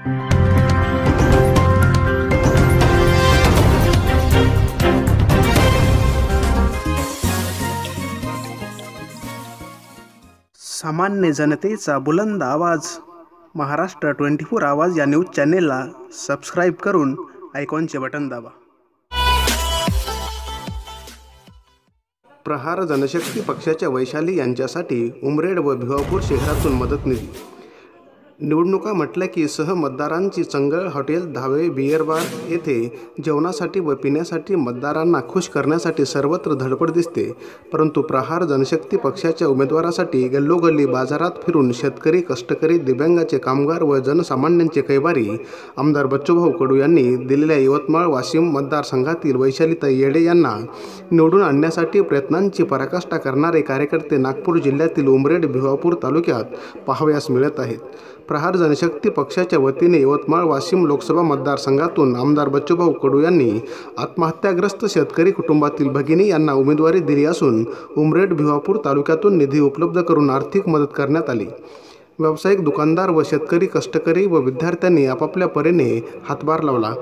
सामान्य जनतेचा बुलंद आवाज. महाराष्ट्र ट्वेंटी फोर आवाज या न्यूज चॅनेलला सबस्क्राईब करून आयकॉनचे बटन दाबा. प्रहार जनशक्ती पक्षाच्या वैशाली यांच्यासाठी उमरेड व भिवापूर शहरातून मदत निधी. निवडणुका म्हटल्या की सहमतदारांची चंगळ हॉटेल धावे बियर बार येथे जेवणासाठी व पिण्यासाठी मतदारांना खुश करण्यासाठी सर्वत्र धडपड दिसते. परंतु प्रहार जनशक्ती पक्षाच्या उमेदवारासाठी गल्लोगल्ली बाजारात फिरून शेतकरी कष्टकरी दिव्यांगाचे कामगार व जनसामान्यांचे कैवारी. आमदार बच्चूभाऊ कडू यांनी दिलेल्या यवतमाळ वाशिम मतदारसंघातील वैशालीताई येडे यांना निवडून आणण्यासाठी प्रयत्नांची पराकाष्ठा करणारे कार्यकर्ते नागपूर जिल्ह्यातील उमरेड भिवापूर तालुक्यात पाहावयास मिळत आहेत. प्रहार जनशक्ती पक्षाच्या वतीने यवतमाळ वाशिम लोकसभा मतदारसंघातून आमदार बच्चूभाऊ कडू यांनी आत्महत्याग्रस्त शेतकरी कुटुंबातील भगिनी यांना उमेदवारी दिली असून उमरेड भिवापूर तालुक्यातून निधी उपलब्ध करून आर्थिक मदत करण्यात आली. व्यावसायिक दुकानदार व शेतकरी कष्टकरी व विद्यार्थ्यांनी आपापल्या परीने हातभार लावला.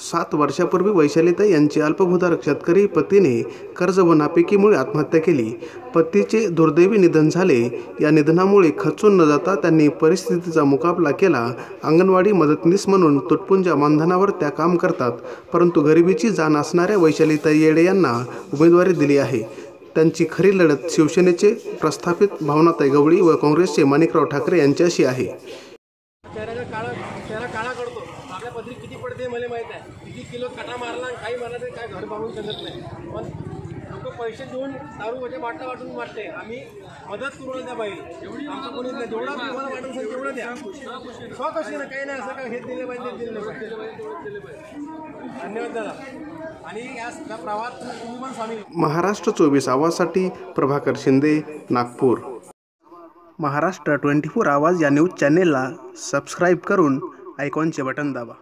सात वर्षापूर्वी वैशालीताई यांची अल्पभूधारक शेतकरी पतीने कर्ज व नापिकीमुळे आत्महत्या केली. पतीचे दुर्दैवी निधन झाले. या निधनामुळे खचून न जाता त्यांनी परिस्थितीचा मुकाबला केला. अंगणवाडी मदतनीस म्हणून तुटपुंजा मानधनावर त्या काम करतात. परंतु गरिबीची जाण असणाऱ्या वैशालीताई येडे यांना उमेदवारी दिली आहे. त्यांची खरी लढत शिवसेनेचे प्रस्थापित भावनाताई गवळी व काँग्रेसचे माणिकराव ठाकरे यांच्याशी आहे. मला माहीत आहे किती किलो कटा मारला आणि काही मारला तरी काय घर बांधून शकत नाही. पण लोक पैसे देऊन दारू म्हणजे वाटणं वाटून वाटते आम्ही मदत करू ना बाई. एवढी आमचं कोणी जेवढा तुम्हाला वाटत असेल तेवढं द्या. स्वकशी ना काही नाही असं काय हे दिले पाहिजे दिले पाहिजे धन्यवाद दादा. आणि या प्रवाहात तुम्ही पण सामील. महाराष्ट्र चोवीस आवाजसाठी प्रभाकर शिंदे नागपूर. महाराष्ट्र ट्वेंटी फोर आवाज या न्यूज चॅनेलला सबस्क्राईब करून आयकॉनचे बटन दाबा.